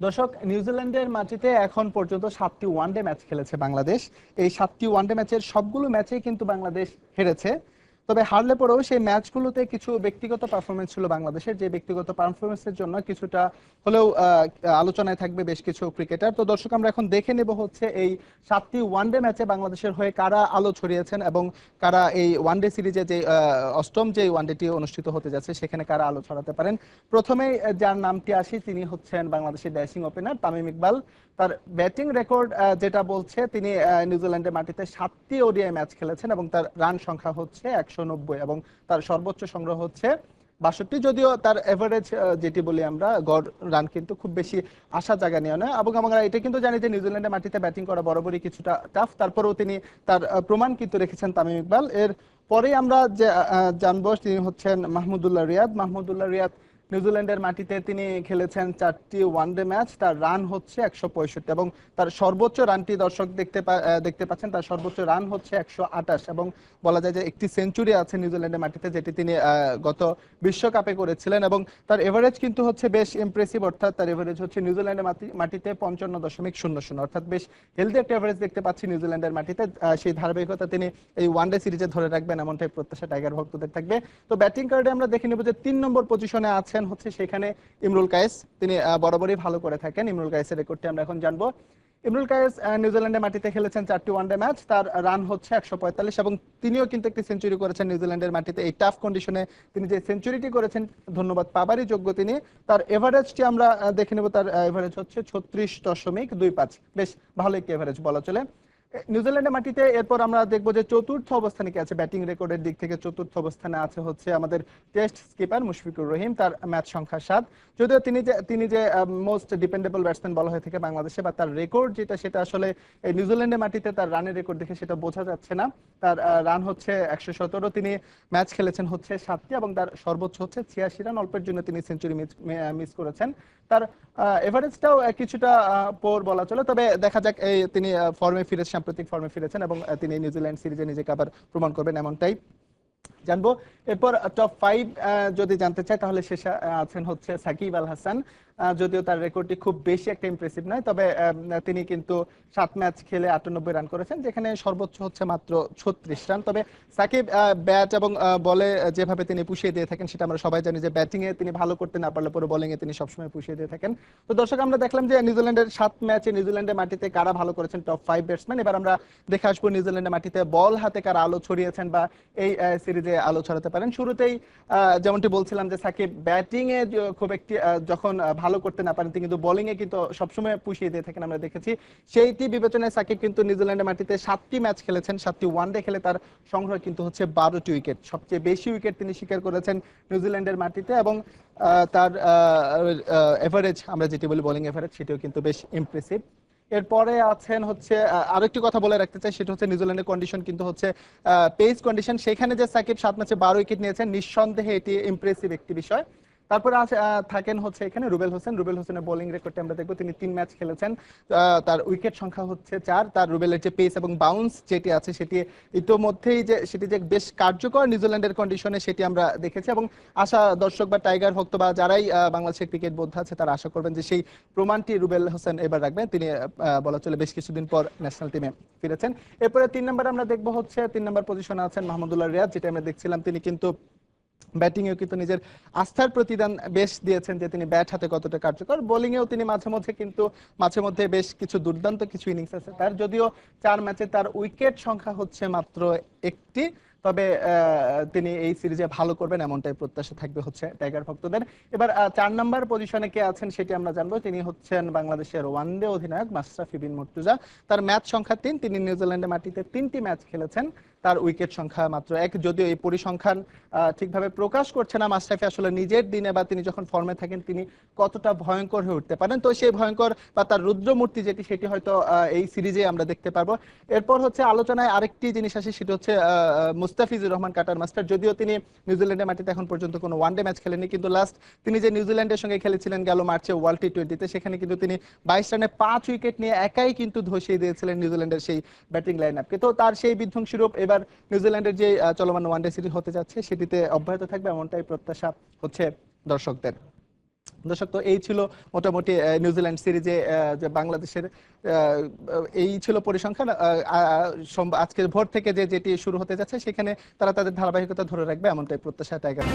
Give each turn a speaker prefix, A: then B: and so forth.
A: দর্শক, নিউজিল্যান্ডের মাটিতে এখন পর্যন্ত সাতটি ওয়ানডে ম্যাচ খেলেছে বাংলাদেশ। এই সাতটি ওয়ানডে ম্যাচের সবগুলো ম্যাচেই কিন্তু বাংলাদেশ হেরেছে। তবে হারলে পরেও সেই ম্যাচগুলোতে কিছু ব্যক্তিগত পারফরমেন্স ছিল বাংলাদেশের। যে ব্যক্তিগত পারফরমেন্সের জন্য কিছুটা হলেও আলোচনায় থাকবে বেশ কিছু ক্রিকেটার তো দর্শক আমরা এখন দেখে নেব হচ্ছে এই সাতটি ওয়ানডে ম্যাচে বাংলাদেশের হয়ে কারা আলো ছড়িয়েছেন এবং কারা এই ওয়ানডে সিরিজে যে অষ্টম যে ওয়ানডেটি অনুষ্ঠিত হতে যাচ্ছে সেখানে কারা আলো ছড়াতে পারেন? প্রথমেই আহ, যার নামটি আসি তিনি হচ্ছেন বাংলাদেশের ড্যাশিং ওপেনার তামিম ইকবাল। তার ব্যাটিং রেকর্ড যেটা বলছে তিনি নিউজিল্যান্ডের মাটিতে সাতটি ওডিআই ম্যাচ খেলেছেন এবং তার রান সংখ্যা হচ্ছে একশো নব্বই এবং তার সর্বোচ্চ সংগ্রহ হচ্ছে বাষট্টি। যদিও তার এভারেজ যেটি বলি আমরা, গড় রান কিন্তু খুব বেশি আশা জায়গা নিয়ে নয়। এবং আমরা এটা কিন্তু জানি যে নিউজিল্যান্ডের মাটিতে ব্যাটিং করা বরাবরই কিছুটা টাফ তারপরেও তিনি তার প্রমাণ কিন্তু রেখেছেন তামিম ইকবাল। এর পরে আমরা যে জানব তিনি হচ্ছেন মাহমুদুল্লাহ রিয়াদ। মাহমুদুল্লাহ রিয়াদ নিউজিল্যান্ডের মাটিতে তিনি খেলেছেন চারটি ওয়ানডে ম্যাচ, তার রান হচ্ছে একশো পঁয়ষট্টি এবং তার সর্বোচ্চ রানটি দর্শক দেখতে দেখতে পাচ্ছেন, তার সর্বোচ্চ রান হচ্ছে একশো আঠাশ এবং বলা যায় যে একটি সেঞ্চুরি আছে নিউজিল্যান্ডের মাটিতে, যেটি তিনি গত বিশ্বকাপে করেছিলেন এবং তার এভারেজ কিন্তু হচ্ছে বেশ ইমপ্রেসিভ অর্থাৎ তার এভারেজ হচ্ছে নিউজিল্যান্ডের মাটি- মাটিতে পঞ্চান্ন দশমিক শূন্য শূন্য, অর্থাৎ বেশ হেলদি একটা এভারেজ দেখতে পাচ্ছি নিউজিল্যান্ডের মাটিতে সেই ধারাবাহিকতা তিনি এই ওয়ানডে সিরিজে ধরে রাখবেন, এমনটাই প্রত্যাশা টাইগার ভক্তদের থাকবে। তো ব্যাটিং কার্ডে আমরা দেখে নেব যে তিন নম্বর পজিশনে আছেন হচ্ছে সেখানে ইমরুল কায়েস। তিনি বরাবরই ভালো করে থাকেন। ইমরুল কায়েসের রেকর্ডটি আমরা এখন জানব। ইমরুল কায়েস নিউজিল্যান্ডের মাটিতে খেলেছেন চারটি ওয়ানডে ম্যাচ তার রান হচ্ছে একশো পঁয়তাল্লিশ এবং তিনিও কিন্তু একটি সেঞ্চুরি করেছেন নিউজিল্যান্ডের মাটিতে। এই টাফ কন্ডিশনে তিনি যে সেঞ্চুরিটি করেছেন, ধন্যবাদ পাবারই যোগ্য তিনি। তার এভারেজটি আমরা দেখে নেব। তার এভারেজ হচ্ছে ছত্রিশ দশমিক দুই পাঁচ। বেশ ভালো একটি এভারেজ বলা চলে। নিউজিল্যান্ডের মাটিতে এরপর আমরা দেখব যে চতুর্থ অবস্থানে কি আছে ব্যাটিং রেকর্ডের দিক থেকে চতুর্থ অবস্থানে আছে হচ্ছে আমাদের টেস্ট স্কিপার মুশফিকুর রহিম, তার ম্যাচ সংখ্যা সাত। যদিও তিনি যে তিনি যে মোস্ট ডিপেন্ডেবল ব্যাটসম্যান বলা হয়ে থাকে বাংলাদেশে বা তার রেকর্ড যেটা, সেটা আসলে নিউজিল্যান্ডের মাটিতে তার রানের রেকর্ড দেখে সেটা বোঝা যাচ্ছে না। তার রান হচ্ছে একশো সতেরো। তিনি ম্যাচ খেলেছেন হচ্ছে সাতটি এবং তার সর্বোচ্চ হচ্ছে ছিয়াশি রান অল্পের জন্য তিনি সেঞ্চুরি মিস করেছেন। তার এভারেজটাও কিছুটা পোর বলা চলে। তবে দেখা যাক এই তিনি ফর্মে ফিরে সাম্প্রতিক ফর্মে ফিরেছেন এবং তিনি নিউজিল্যান্ড সিরিজে নিজেকে আবার প্রমাণ করবেন এমনটাই। জানব। এরপর টপ ফাইভ যদি জানতে চাই তাহলে শেষে আছেন হচ্ছে সাকিব আল হাসান। যদিও তার রেকর্ডটি খুব বেশি একটা ইমপ্রেসিভ নয়, তবে তিনি কিন্তু সাত ম্যাচ খেলে আটানব্বই রান করেছেন, যেখানে সর্বোচ্চ হচ্ছে মাত্র ছত্রিশ রান তবে সাকিব ব্যাট এবং বলে যেভাবে তিনি পুষিয়ে দিয়ে থাকেন, সেটা আমরা সবাই জানি যে ব্যাটিং এ তিনি ভালো করতে না পারলে পরে বোলিং এ তিনি সবসময় পুষিয়ে দিয়ে থাকেন। তো দর্শক, আমরা দেখলাম যে নিউজিল্যান্ডের সাত ম্যাচে নিউজিল্যান্ডের মাটিতে কারা ভালো করেছেন টপ ফাইভ ব্যাটসম্যান এবার আমরা দেখে আসব নিউজিল্যান্ডের মাটিতে বল হাতে কারা আলো ছড়িয়েছেন বা এই সিরিজে আলো ছড়াতে পারেন। শুরুতেই যেমনটি বলছিলাম যে সাকিব ব্যাটিং এ খুব একটি যখন ভালো করতে না পারেন কিন্তু বোলিং এ কিন্তু সবসময় পুষিয়ে দিয়ে থাকেন আমরা দেখেছি। সেইটি বিবেচনায় সাকিব কিন্তু নিউজিল্যান্ডের মাটিতে সাতটি ম্যাচ খেলেছেন, সাতটি ওয়ানডে খেলে তার সংগ্রহ কিন্তু হচ্ছে বারোটি উইকেট সবচেয়ে বেশি উইকেট তিনি স্বীকার করেছেন নিউজিল্যান্ডের মাটিতে এবং তার এভারেজ আমরা যেটি বলি বোলিং এভারেজ সেটিও কিন্তু বেশ ইমপ্রেসিভ এরপরে আছেন হচ্ছে আরেকটি কথা বলে রাখতে চাই, সেটা হচ্ছে নিউজিল্যান্ডের কন্ডিশন কিন্তু হচ্ছে পেস কন্ডিশন সেখানে যে সাকিব সাত ম্যাচে বারো উইকেট নিয়েছেন, নিঃসন্দেহে এটি ইমপ্রেসিভ একটি বিষয়। তারপরে থাকেন হচ্ছে এখানে রুবেল হোসেন। রুবেল হোসেনের বোলিং রেকর্ডটি আমরা দেখব। তিনি তিন ম্যাচ খেলেছেন। তার উইকেট সংখ্যা হচ্ছে চার। তার রুবেলের যে পেস এবং বাউন্স যেটি আছে, সেটি ইতোমধ্যেই যে সেটি যে বেশ কার্যকর নিউজিল্যান্ডের কন্ডিশনে সেটি আমরা দেখেছি এবং আশা দর্শক বা টাইগার ভক্ত বা যারাই বাংলাদেশের ক্রিকেট বোদ্ধা আছে, তারা আশা করবেন যে সেই প্রমাণটি রুবেল হোসেন এবার রাখবেন। তিনি বলা চলে বেশ কিছুদিন পর ন্যাশনাল টিমে ফিরেছেন। এরপরে তিন নম্বর আমরা দেখব হচ্ছে, তিন নম্বর পজিশনে আছেন মাহমুদুল্লাহ রিয়াদ যেটা আমরা দেখছিলাম। তিনি কিন্তু ব্যাটিং এও কিন্তু নিজের আস্থার প্রতিদান বেশ দিয়েছেন যে তিনি ব্যাট হাতে কতটা কার্যকর। বোলিং এও তিনি মাঝে মধ্যে কিন্তু মাঝে মধ্যে বেশ কিছু দুর্দান্ত কিছু ইনিংস আছে। তার যদিও চার ম্যাচে তার উইকেট সংখ্যা হচ্ছে মাত্র একটি, তবে তিনি এই সিরিজে ভালো করবেন এমনটাই প্রত্যাশা থাকবে হচ্ছে টাইগার ভক্তদের। এবার চার নাম্বার পজিশনে কে আছেন সেটি আমরা জানব। তিনি হচ্ছেন বাংলাদেশের ওয়ানডে অধিনায়ক মাশরাফি বিন মুর্তুজা। তার ম্যাচ সংখ্যা তিন। তিনি নিউজিল্যান্ডের মাটিতে তিনটি ম্যাচ খেলেছেন। তার উইকেট সংখ্যা মাত্র এক। যদিও এই পরিসংখ্যান ঠিকভাবে প্রকাশ করছে না, মাশরাফি আসলে নিজের দিনে বা তিনি যখন ফর্মে থাকেন, তিনি কতটা ভয়ঙ্কর হয়ে উঠতে পারেন। তো সেই ভয়ঙ্কর বা তার রুদ্রমূর্তি যেটি, সেটি হয়তো এই সিরিজে আমরা দেখতে পারব। এরপর হচ্ছে আলোচনায় আরেকটি জিনিস আসে, সেটি হচ্ছে মুস্তাফিজুর রহমান কাটার মাস্টার। যদিও তিনি নিউজিল্যান্ডের মাটিতে এখন পর্যন্ত কোনো ওয়ানডে ম্যাচ খেলেনি কিন্তু লাস্ট তিনি যে নিউজিল্যান্ডের সঙ্গে খেলেছিলেন গেল মার্চে ওয়ার্ল্ড টি টোয়েন্টিতে সেখানে কিন্তু তিনি বাইশ রানে পাঁচ উইকেট নিয়ে একাই কিন্তু ধসিয়ে দিয়েছিলেন নিউজিল্যান্ডের সেই ব্যাটিং লাইন আপকে তো তার সেই বিধ্বংসী রূপ এবার নিউজিল্যান্ডের যে চলমান ওয়ানডে সিরিজ হতে যাচ্ছে, সেটিতে অব্যাহত থাকবে এমনটাই প্রত্যাশা হচ্ছে দর্শকদের। দর্শক, তো এই ছিল মোটামুটি নিউজিল্যান্ড সিরিজে যে বাংলাদেশের এই ছিল পরিসংখ্যান। আজকের ভোর থেকে যে যেটি শুরু হতে যাচ্ছে, সেখানে তারা তাদের ধারাবাহিকতা ধরে রাখবে এমনটাই প্রত্যাশা টাইগার